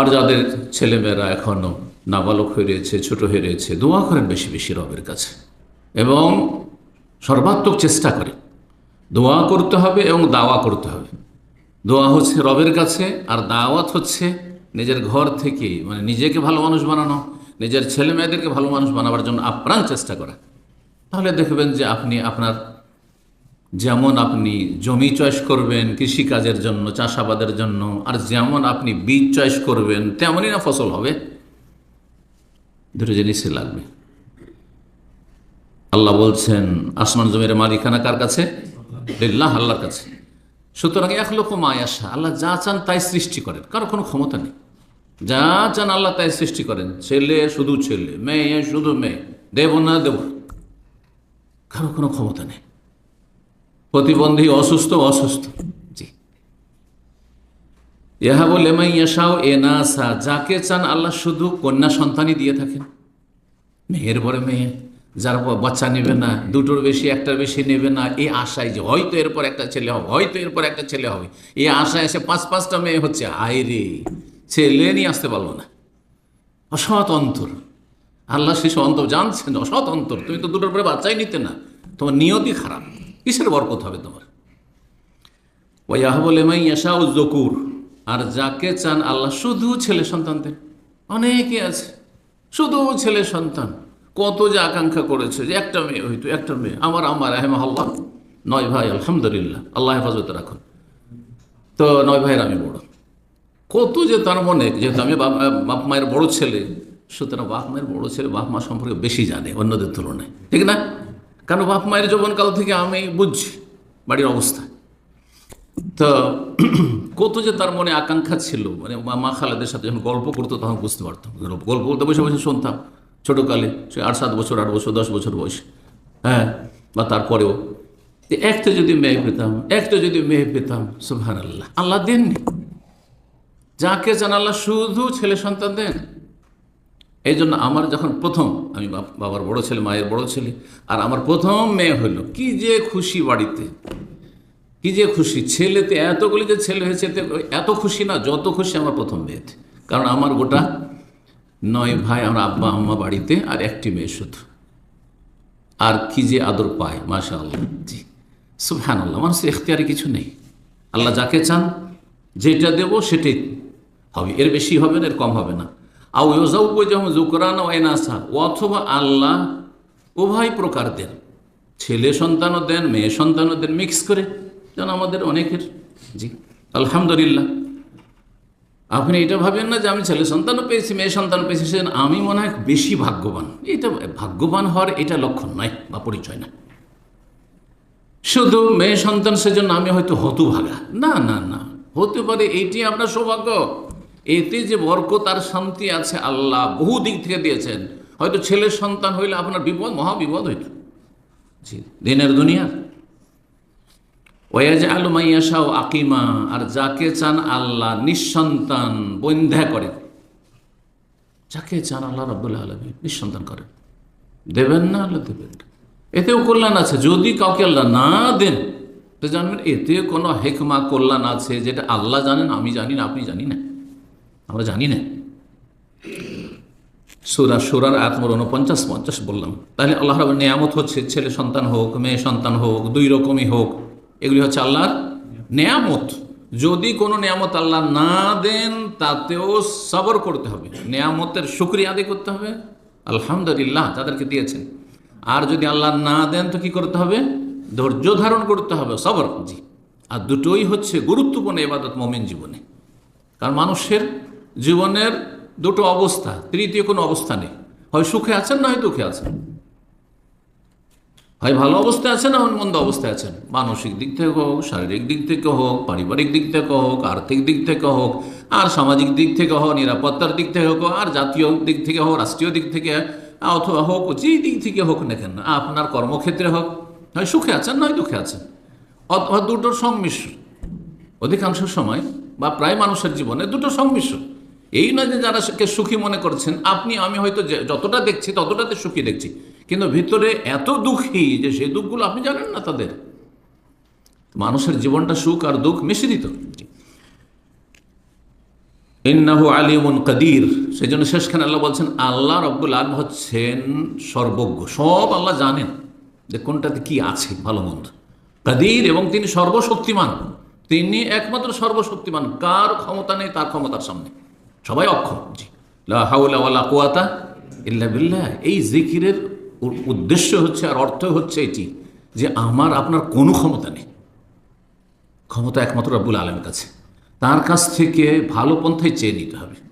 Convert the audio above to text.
আর যাদের ছেলেমেয়েরা এখনও নাবালক হয়ে রয়েছে, ছোট হয়ে রয়েছে, দোয়া করেন বেশি বেশি রবের কাছে। এবং সর্বাত্মক চেষ্টা করে। দোয়া করতে হবে এবং দাওয়া করতে হবে। দোয়া হচ্ছে রবের কাছে, আর দাওয়াত হচ্ছে নিজের ঘর থেকে মানে নিজেকে ভালো মানুষ বানানো, নিজের ছেলে মেয়েদেরকে ভালো মানুষ বানাবার জন্য আপ্রাণ চেষ্টা করা। তাহলে দেখবেন যে আপনি আপনার যেমন আপনি জমি চয়েস করবেন, কৃষিকাজের জন্য, চাষাবাদের জন্য, আর যেমন আপনি বীজ চয়েস করবেন, তেমনই না ফসল হবে। দুটো জিনিসই লাগবে। আল্লাহ বলছেন, আসমান জমির মালিকানা কার কাছে? লিল্লাহ, আল্লাহর কাছে। সুতরাং এক লোক মায়াসা আল্লাহ যা চান তাই সৃষ্টি করেন, কারও কোনো ক্ষমতা নেই। যা চান আল্লাহ তাই সৃষ্টি করেন, ছেলে শুধু ছেলে, মেয়ে শুধু মেয়ে, দেব না দেব কারও কোনো ক্ষমতা নেই। প্রতিবন্ধী অসুস্থ অসুস্থ। ইহা বলে মাইয়াশাও এ যাকে চান আল্লাহ শুধু কন্যা সন্তানই দিয়ে থাকেন। মেয়ের পরে মেয়ে, যার বাচ্চা নেবে না, দুটোর বেশি, একটার বেশি নেবে না, এই আশায় যে হয়তো এরপর একটা ছেলে হবে, হয়তো এরপর একটা ছেলে হবে, এই আশায় এসে পাঁচ, পাঁচটা মেয়ে হচ্ছে আয় রে, ছেলে নিয়ে আসতে পারল না। অসৎ অন্তর। আল্লাহ শিশু অন্তর জানছেন, অসৎ অন্তর। তুমি তো দুটোর পরে বাচ্চাই নিতে না, তোমার নিয়তি খারাপ। কিসের বরকত হবে তোমার? ওয়াহ বলে মাই ইয়াশা ও জকুর আর যাকে চান আল্লাহ, শুধু ছেলে সন্তান দেন অনেকে আছে, শুধু ছেলে সন্তান। কত যে আকাঙ্ক্ষা করেছে যে একটা মেয়ে হইতো, একটা মেয়ে। আমার আমার আহমাল্লাহ নয় ভাই, আলহামদুলিল্লাহ। আল্লাহ হেফাজত রাখুন। তো নয় ভাইয়ের আমি বড়। কত যে তার মনে, যেহেতু আমি বাপ মায়ের বড় ছেলে, সুতরাং বাপ মায়ের বড় ছেলে বাপ মা সম্পর্কে বেশি জানে অন্যদের তুলনায়। ঠিক না? কারণ বাপ মায়ের যৌবনকাল থেকে আমি বুঝছি বাড়ির অবস্থা। তো কত যে তার মনে আকাঙ্ক্ষা ছিল মানে মা খালাদের সাথে যখন গল্প করতো তখন বুঝতে পারতাম গল্প বলতে বসে বসে শুনতাম, ছোটোকালে, সে আট, সাত বছর, আট বছর, দশ বছর বয়সে। হ্যাঁ বা তারপরেও। একটা যদি মেয়ে পেতাম, একটা যদি মেয়ে পেতাম সুহান আল্লাহ আল্লাহ দেননি। যাকে চান আল্লাহ শুধু ছেলে সন্তান দেন এই জন্য আমার যখন প্রথম, আমি বাবার বড় ছেলে, মায়ের বড় ছেলে, আর আমার প্রথম মেয়ে হলো, কি যে খুশি বাড়িতে, কি যে খুশি, ছেলেতে এতগুলি যে ছেলে হয়েছে, এত খুশি না, যত খুশি আমার প্রথম মেয়েতে কারণ আমার গোটা নয় ভাই, আমার আব্বা, আম্মা বাড়িতে আর একটি মেয়ে শুধু। আর কি যে আদর পায় মাশা আল্লাহ জি। সুফহান আল্লাহ মানুষের এখতিয়ারে কিছু নেই। আল্লাহ যাকে চান, যেটা দেব সেটাই হবে। এর বেশি হবে না, এর কম হবে না। আউ ইউজাউ যেমন জুকরান ওয়াইনাসা অথবা আল্লাহ উভয় প্রকার দেন। ছেলে সন্তানও দেন, মেয়ে সন্তানও দেন, মিক্স করে। যেন আমাদের অনেকের, জি, আলহামদুলিল্লাহ। আপনি এটা ভাবেন না যে আমি ছেলে সন্তানও পেয়েছি, মেয়ে সন্তান পেয়েছি সেজন্য আমি মনে হয় বেশি ভাগ্যবান। এটা ভাগ্যবান হওয়ার এটা লক্ষণ নয় বা পরিচয় না। শুধু মেয়ে সন্তান সেজন্য আমি হয়তো হতভাগা। না না না। হতে পারে এইটি আপনার সৌভাগ্য। এতে যে বরকত আর শান্তি আছে আল্লাহ বহু দিক থেকে দিয়েছেন। হয়তো ছেলের সন্তান হইলে আপনার বিপদ, মহা বিপদ হইত। জি, দিনের দুনিয়ার ওয়াজ আলু মাইয়াশাও আকিমা, আর যাকে চান আল্লাহ নিঃসন্তান বন্ধ্যা করেন। যাকে চান আল্লাহ রব্বুল্লাহ আলমী নিঃসন্তান করেন। দেবেন না আল্লাহ দেবেন এতেও কল্যাণ আছে। যদি কাউকে আল্লাহ না দেন, তো জানবেন এতে কোনো হেকমা, কল্যাণ আছে যেটা আল্লাহ জানেন, আমি জানি না, আপনি জানি না। আমরা জানি না। সুরা সুরার আত্মর উনপঞ্চাশ পঞ্চাশ বললাম। তাহলে আল্লাহ রবের নিয়ামত হচ্ছে, ছেলে সন্তান হোক, মেয়ে সন্তান হোক, দুই রকমই হোক, এগুলি হচ্ছে আল্লাহর নেয়ামত। যদি কোনো নেয়ামত আল্লাহ না দেন, তাতেও সবর করতে হবে। নেয়ামতের শুক্রিয়া আদায় করতে হবে। আলহামদুলিল্লাহ, তাদেরকে দিয়েছেন। আর যদি আল্লাহ না দেন, তো কি করতে হবে? ধৈর্য ধারণ করতে হবে, সবর। জি। আর দুটোই হচ্ছে গুরুত্বপূর্ণ এবাদত মমিন জীবনে। কারণ মানুষের জীবনের দুটো অবস্থা, তৃতীয় কোনো অবস্থা নেই। হয় সুখে আছেন না হয় দুঃখে আছেন? হয় ভালো অবস্থায় আছেন না মন্দ অবস্থায় আছেন? মানসিক দিক থেকে হোক, শারীরিক দিক থেকে হোক, পারিবারিক দিক থেকে হোক, আর্থিক দিক থেকে হোক, আর সামাজিক দিক থেকে হোক, নিরাপত্তার দিক থেকে হোক, আর জাতীয় দিক থেকে হোক, রাষ্ট্রীয় দিক থেকে, অথবা হোক, যে দিক থেকে হোক না কেন, আপনার কর্মক্ষেত্রে হোক, হয় সুখে আছেন নয় দুঃখে আছেন? অথবা দুটোর সংমিশ্র অধিকাংশ সময় বা প্রায় মানুষের জীবনে দুটো সংমিশ্রণ। এই নয় যে যারা সুখী মনে করছেন, আপনি, আমি হয়তো যতটা দেখছি, ততটাতে সুখী দেখছি। কিন্তু ভিতরে এত দুঃখী যে সেই দুঃখগুলো আপনি জানেন না তাদের। মানুষের জীবনটা সুখ আর দুঃখ মিশ্রিত। ইন্নাহু আলিমুন কাদির। সেই জন্য শেষখানে আল্লাহ বলছেন, আল্লাহ রব্বুল আলম হচ্ছেন সর্বজ্ঞ। সব আল্লাহ জানেন যে কোনটাতে কি আছে, ভালো মন্দ। কাদির এবং তিনি সর্বশক্তিমান। তিনি একমাত্র সর্বশক্তিমান। কার ক্ষমতা নেই, তার ক্ষমতার সামনে। সবাই অক্ষম জি লা হাওলা কুয়াতা ইল্লা বিল্লাহ। এই জিকিরের উদ্দেশ্য হচ্ছে আর অর্থ হচ্ছে এটি যে আমার, আপনার কোনো ক্ষমতা নেই। ক্ষমতা একমাত্র রব্বুল আলমের কাছে। তার কাছ থেকে ভালো পন্থায় চেয়ে নিতে হবে।